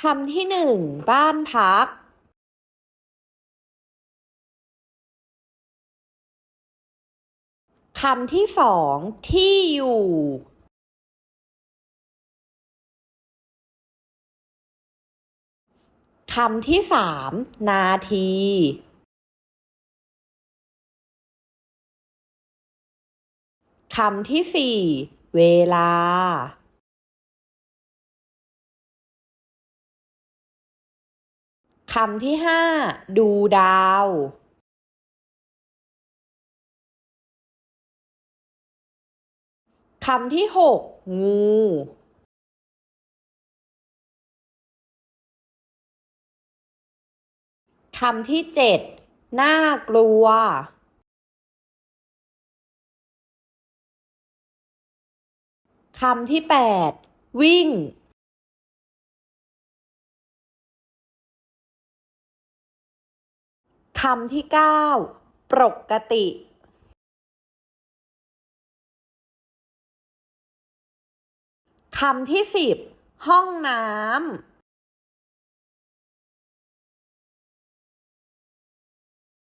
คำที่หนึ่งบ้านพักคำที่สองที่อยู่คำที่สามนาที คำที่สี่เวลา คำที่ห้าดูดาวคำที่หกงูคำที่เจ็ดน่ากลัวคำที่แปดวิ่ง คำที่เก้าปกติ คำที่สิบห้องน้ำ